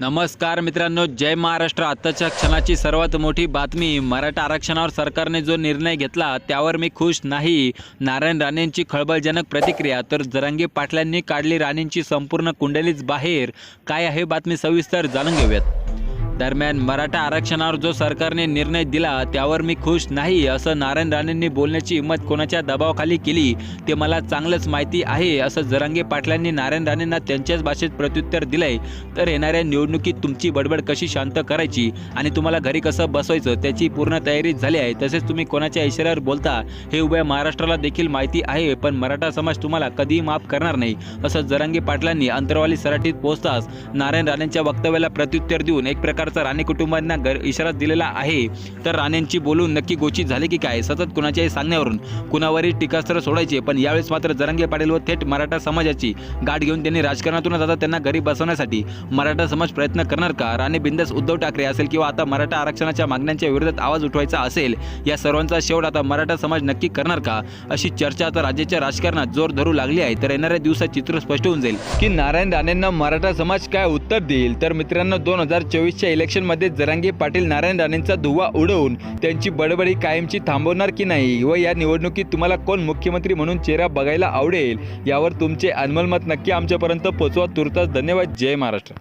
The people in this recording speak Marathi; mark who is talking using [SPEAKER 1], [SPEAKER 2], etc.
[SPEAKER 1] नमस्कार मित्रांनो जय महाराष्ट्र. आत्ताच्या क्षणाची सर्वात मोठी बातमी मराठा आरक्षणावर सरकारने जो निर्णय घेतला त्यावर मी खुश नाही. नारायण राणेंची खळबळजनक प्रतिक्रिया तर जरांगी पाटलांनी काढली राणेंची संपूर्ण कुंडलीच बाहेर. काय आहे बातमी सविस्तर जाणून घेऊयात. दरम्यान मराठा आरक्षणावर जो सरकारने निर्णय दिला त्यावर मी खुश नाही असं नारायण राणेंनी बोलण्याची हिंमत कोणाच्या दबावाखाली केली ते मला चांगलंच माहिती आहे असं जरांगे पाटलांनी नारायण राणेंना त्यांच्याच भाषेत प्रत्युत्तर दिलंय. तर येणाऱ्या निवडणुकीत तुमची बडबड कशी शांत करायची आणि तुम्हाला घरी कसं बसवायचं त्याची पूर्ण तयारी झाली आहे तसेच तुम्ही कोणाच्या इशाऱ्यावर बोलता हे उभ्या महाराष्ट्राला देखील माहिती आहे पण मराठा समाज तुम्हाला कधीही माफ करणार नाही असं जरांगे पाटलांनी अंतरवाली सराठीत पोहोचताच नारायण राणेंच्या वक्तव्याला प्रत्युत्तर देऊन एक प्रकार सरकारचा राणे कुटुंबांना गर इशारा दिलेला आहे. तर राणेंची बोलून नक्की गोचित झाले की काय? सतत कुणाच्याही सांगण्यावरून कुणावरही टीकास्त्र सोडायचे पण यावेळेस मात्र जरांगे पाटील व थेट मराठा समाजाची गाठ घेऊन त्यांनी राजकारणातूनच आता त्यांना घरी बसवण्यासाठी मराठा समाज प्रयत्न करणार का? राणे बिंदस उद्धव ठाकरे असेल किंवा आता मराठा आरक्षणाच्या मागण्यांच्या विरोधात आवाज उठवायचा असेल या सर्वांचा शेवट आता मराठा समाज नक्की करणार का? अशी चर्चा आता राज्याच्या राजकारणात जोर धरू लागली आहे. तर येणाऱ्या दिवसात चित्र स्पष्ट होऊन जाईल. की नारायण राणेंना मराठा समाज काय उत्तर देईल? तर मित्रांनो दोन हजार चोवीसच्या इलेक्शनमध्ये जरांगे पाटील नारायण राणेंचा धुवा उडवून त्यांची बडबडी कायमची थांबवणार की नाही? व या निवडणुकीत तुम्हाला कोण मुख्यमंत्री म्हणून चेहरा बघायला आवडेल? यावर तुमचे अनमोल मत नक्की आमच्यापर्यंत पोहोचवा. तुर्तास धन्यवाद. जय महाराष्ट्र.